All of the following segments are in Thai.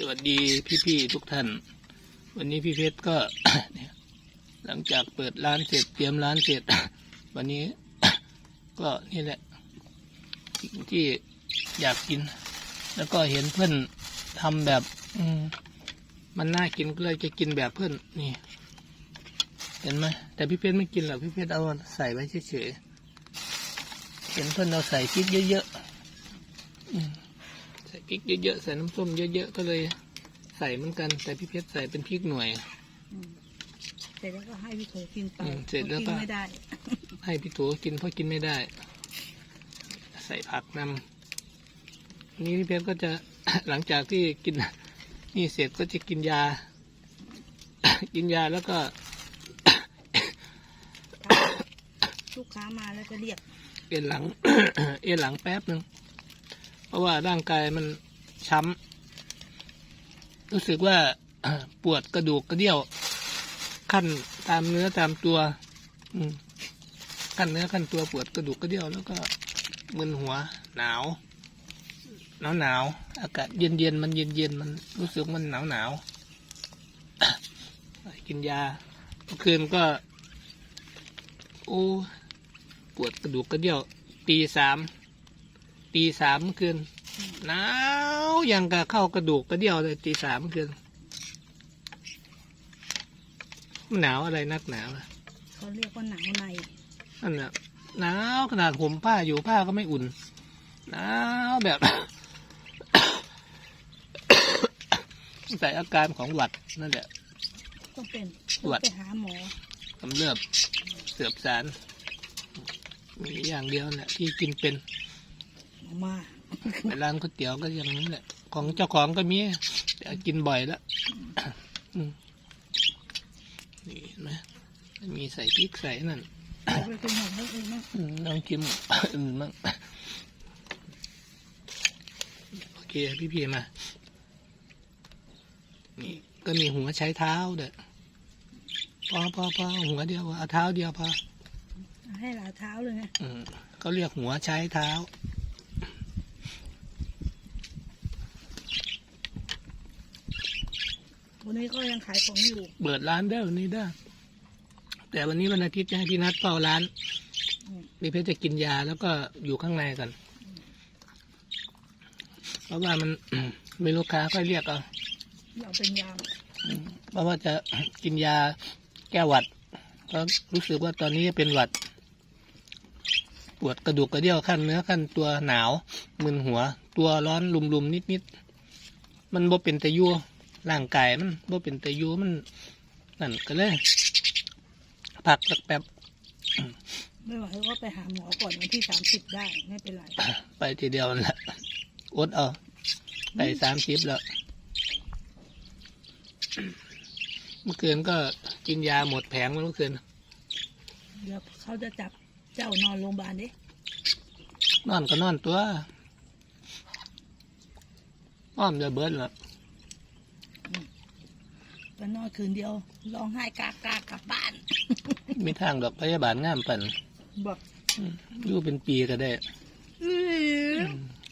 สวัสดีพี่ๆทุกท่าน วันนี้พี่เพชรก็เนี่ยหลังจากเปิดร้านเสร็จเตรียมร้านเสร็จ วันนี้ก็นี่แหละสิ่งที่อยากกิน แล้วก็เห็นเพื่อนทำแบบ อืมมันน่ากินก็เลยจะกินแบบเพื่อนนี่ เห็นไหมแต่พี่เพชรไม่กินหรอกพี่เพชรเอาใส่ไว้เฉยๆเห็นเพื่อนเอาใส่พริกเยอะๆอืม ใส่พริกเยอะๆ ใส่น้ำส้มเยอะๆ ก็เลยใส่เหมือนกัน แต่พี่เพชรใส่เป็นพริกหน่วยอืมเสร็จแล้วก็ให้พี่โถกินไปอืมเสร็จแล้วก็ กินไม่ได้ ให้พี่ตัวกินเพราะกินไม่ได้ ใส่ผักนำนี่พี่เพชรก็จะ หลังจากที่กิน นี่เสร็จก็จะกินยา กินยาแล้วก็ ลูกค้ามาแล้วจะเรียก เอ็นหลัง เอ็นหลังแป๊บหนึ่ง เพราะว่าร่างกายมันช้ำรู้สึกว่าปวดกระดูกกระเดี่ยว ขั้นตามเนื้อตามตัวขั้นเนื้อขั้นตัวปวดกระดูกกระเดี่ยวแล้วก็มึนหัวหนาวหนาวหนาวอากาศเย็นเย็นมันเย็นเย็นมันรู้สึกมันหนาวหนาวกินยาเมื่อคืนก็ โอ้ ปวดกระดูกกระเดี่ยวตีสาม ตีสามเมื่อคืนหนาวยังกะเข้ากระดูกกระเดี่ยวเลยตีสามเมื่อคืนมันหนาวอะไรนักหนาวอะเขาเรียกว่าหนาวในนั่นแหละหนาวขนาดห่มผ้าอยู่ผ้าก็ไม่อุ่นหนาวแบบใส่อาการของหวัดนั่นแหละต้องเป็นตรวจต้องไปหาหมอกำเริบเสือบสาร มีอย่างเดียวแหละที่กินเป็นห มอมาไปร้านก๋วยเตี๋ยวก็อย่างนั้นแหละ ของเจ้าของก็มีแต่กินบ่อยแล้วอืมนี่เห็นไหมมีใส่พริกใส่นั่นเอาไปเป็นหมอไม่เองนะอืมลองชิมอื่นบ้างโอเคพี่พีมานี่ก็มีหัวใช้เท้าเด้อพอพอพอหัวเดียวเอาเท้าเดียวพอเอาให้หลายเท้าเลยนะอืมเขาเรียกหัวใช้เท้า วันนี้ก็ยังขายของอยู่เปิดร้านเด้อวันนี้เด้อแต่วันนี้วันอาทิตย์จะให้พี่นัดเฝ้าร้านอืมพี่เพชรจะกินยาแล้วก็อยู่ข้างในกัน เพราะว่ามันมีลูกค้าก็เรียกเอาเราเป็นยามอืมเพราะว่าจะกินยาแก้หวัด ก็รู้สึกว่าตอนนี้เป็นหวัด ปวดกระดูกกระเดี่ยวขั้นเนื้อขั้นตัวหนาวมึนหัว ตัวร้อนลุมๆนิดๆมันบ่เป็นตะยู ร่างกายมันบ่เป็นตะยูมันนั่นก็เลยพักสักแป๊บไม่ไหวก็ไปหาหมอก่อนวันที่สามสิบได้ไม่เป็นไรไปทีเดียวนั่นแหละอดเอาไปสามสิบแล้ว เมื่อคืนก็กินยาหมดแผงเมื่อคืนเดี๋ยวเขาจะจับเจ้านอนโรงพยาบาลดินอนก็นอนตัวอ้อมจะเบิดแล้ว ไปนอนคืนเดียวร้องไห้กากากกลับบ้าน มีทางดอกพยาบาลงามปันบอกอืมอยู่เป็นปีก็ได้อื้อ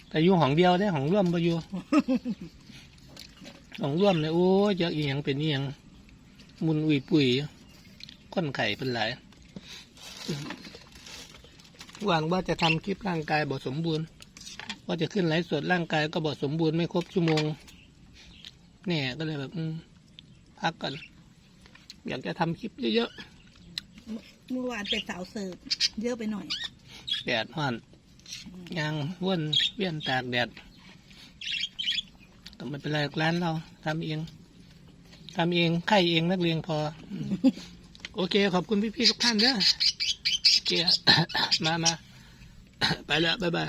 แต่อยู่ห้องเดียวได้ห้องร่วมไปอยู่ห้องร่วมเนี่ยโอ้ยจะอีหยังเป็นอีหยังมุนอุยปุยก้นไข่เป็นหลายอืมหวังว่าจะทำคลิปร่างกายบ่สมบูรณ์ ว่าจะขึ้นไลฟ์สดร่างกายก็บ่สมบูรณ์ไม่ครบชั่วโมงเนี่ยก็เลยแบบอืม พักก่อน อยากจะทำคลิปเยอะเมื่อวานเป็นสาวเสิร์ฟเยอะไปหน่อย ๆ แดดห่อนยางว่นเวียนตากแดดก็ไม่เป็นไรหรอกร้านเราทำเองทำเองไข่เองนักเรียงพออืมโอเค ขอบคุณพี่ๆทุกท่านเด้อโอเค มามา ไปแล้ว บ๊ายบาย